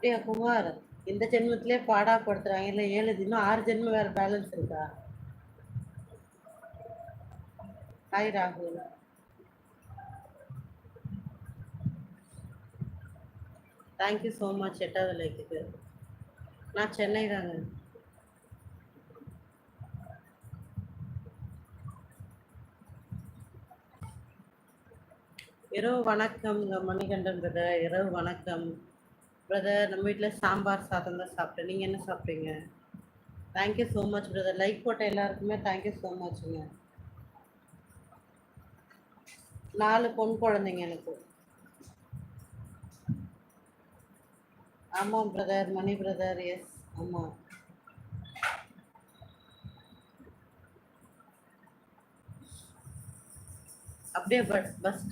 அப்படியா குமார்? இந்த ஜென்மத்திலே பாடா இல்லை ஏழு இன்னும் ஆறு ஜென்மம் வேற பேலன்ஸ் இருக்கா? ஹாய் ராகுல். தேங்க்யூ ஸோ மச் எட்டாவது லைக்குக்கு. நான் சென்னை தாங்க இரவு வணக்கம் மணிகண்டன் பிரதர். இரவு வணக்கம். பிரதர் நம்ம வீட்டில் சாம்பார் சாதம் தான் சாப்பிட்டேன். நீங்கள் என்ன சாப்பிட்டீங்க? Thank you so much brother like போட்ட எல்லாருக்குமே தேங்க்யூ ஸோ மச்ங்க நாலு பொன் குழந்தைங்க எனக்கு. ஆமாம் பிரதர் மணி பிரதர் எஸ் ஆமாம் அப்படியே bus bus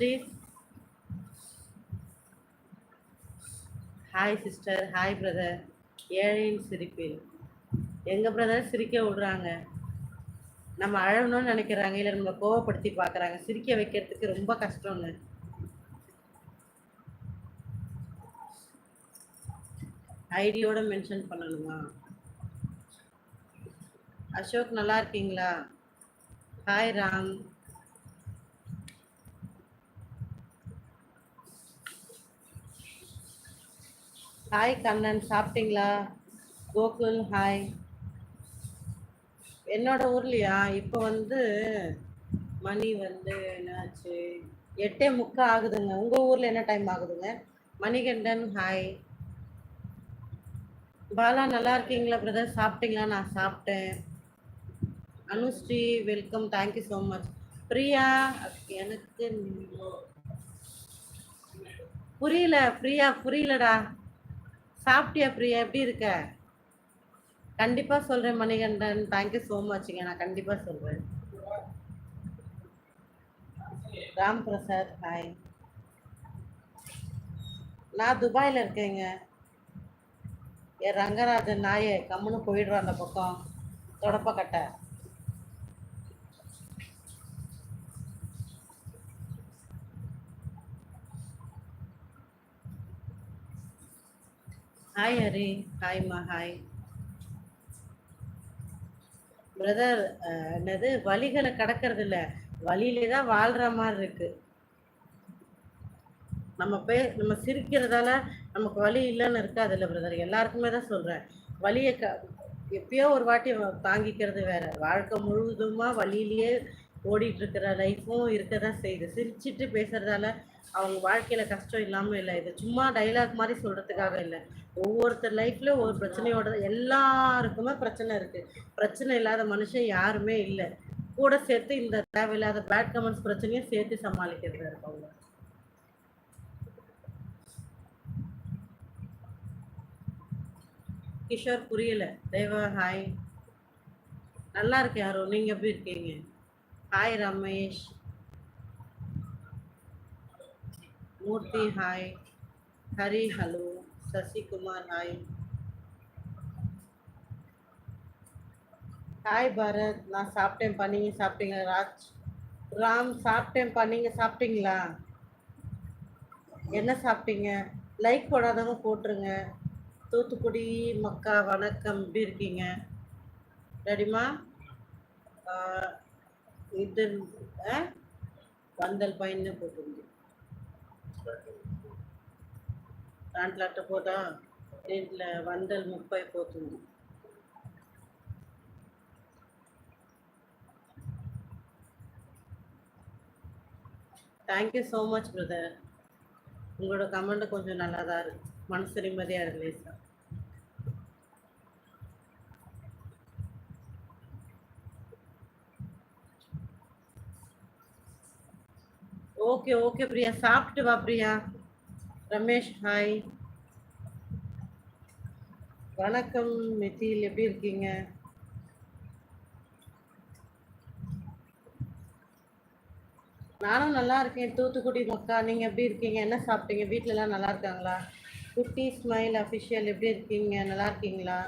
hi sister hi brother ஏழையின் சிரிப்பில் எங்கள் பிரதர் சிரிக்க விடுறாங்க? நம்ம அழகணும்னு நினைக்கிறாங்க. இல்லை நம்மளை கோவப்படுத்தி பார்க்குறாங்க. சிரிக்க வைக்கிறதுக்கு ரொம்ப கஷ்டங்க. ஐடியோட மென்ஷன் பண்ணணுமா? அசோக் நல்லா இருக்கீங்களா? ஹாய் ராம். ஹாய் கண்ணன் சாப்பிட்டீங்களா? கோகுல் ஹாய் என்னோட ஊர்லையா இப்போ வந்து மணி வந்து என்னாச்சு? எட்டே முக்கா ஆகுதுங்க. உங்கள் ஊரில் என்ன டைம் ஆகுதுங்க? மணிகண்டன் ஹாய் பாலா நல்லா இருக்கீங்களா பிரதர் சாப்பிட்டீங்களா? நான் சாப்பிட்டேன். Anushree welcome thank you so much Priya எனக்கு புரியல பிரியா புரியலடா. சாப்பிட்டியா பிரியா? எப்படி இருக்க? கண்டிப்பாக சொல்கிறேன் மணிகண்டன். தேங்க்யூ ஸோ மச்ங்க நான் கண்டிப்பாக சொல்கிறேன் ராம் பிரசாத் ஹாய் நான் துபாயில் இருக்கேங்க. என் ரங்கராஜன் நாயே கம்முன்னு போயிடுறோம் அந்த பக்கம். தொடப்பக்கட்டை. ஹாய் ஹரி ஹாய்மா ஹாய் பிரதர் என்னது? வழிகளை கடக்கிறது இல்லை. வழியிலே தான் வாழ்கிற மாதிரி இருக்கு. நம்ம போய் நம்ம சிரிக்கிறதால நமக்கு வழி இல்லைன்னு இருக்காது இல்லை பிரதர் எல்லாருக்குமே தான் சொல்கிறேன் வழியை க எப்பயோ ஒரு வாட்டி தாங்கிக்கிறது வேற. வாழ்க்கை முழுவதுமா வழியிலேயே ஓடிட்டு இருக்கிற லைஃப்பும் இருக்க தான் செய்யுது. சிரிச்சிட்டு பேசுறதால அவங்க வாழ்க்கையில கஷ்டம் இல்லாமல் இல்லை. இது சும்மா டைலாக் மாதிரி சொல்றதுக்காக இல்லை. ஒவ்வொருத்தர் லைஃப்ல ஒவ்வொரு பிரச்சனையோட எல்லாருக்குமே பிரச்சனை இருக்கு. பிரச்சனை இல்லாத மனுஷன் யாருமே இல்லை. கூட சேர்த்து இந்த தேவையில்லாத பேட் கமெண்ட்ஸ் பிரச்சனையும் சேர்த்து சமாளிக்கிறது இருக்கவங்க. கிஷோர் புரியல. தேவா ஹாய் நல்லா இருக்கேன் யாரோ நீங்க எப்படி இருக்கீங்க? Hi Ramesh Murthy hi Hari hello Sasikumar hi hi Bharat நான் சாப்பிட்டேன்ப்பா நீங்கள் சாப்பிட்டீங்களா ராஜ்? ராம் சாப்பிட்டேன்ப்பா நீங்கள் சாப்பிட்டீங்களா? என்ன சாப்பிட்டீங்க? லைக் போடாதவங்க போட்டுருங்க. தூத்துக்குடி மக்கா வணக்கம். எப்படி இருக்கீங்க? ரெடிமா இது ஆ? வந்தல் பையன்னு போட்டுருங்க దాంట్లో అట్ట పోతా దీంట్లో వందలు ముప్పై పోతుంది தேங்க்யூ ஸோ மச் பிரதர் உங்களோட கமெண்ட் கொஞ்சம் நல்லா தான் இருக்கு மனசு நிம்மதியாக இருக்கு லேசா ஓகே ஓகே பிரியா. சாப்பிட்டு வா பிரியா. ரமேஷ் ஹாய் வணக்கம் மிதில். எப்படி இருக்கீங்க? நானும் நல்லா இருக்கேன். தூத்துக்குடி மக்கா நீங்க எப்படி இருக்கீங்க? என்ன சாப்பிட்டீங்க? வீட்டிலலாம் எல்லாம் நல்லா இருக்காங்களா? குட்டி ஸ்மைல் அஃபிஷியல். எப்படி இருக்கீங்க? நல்லா இருக்கீங்களா?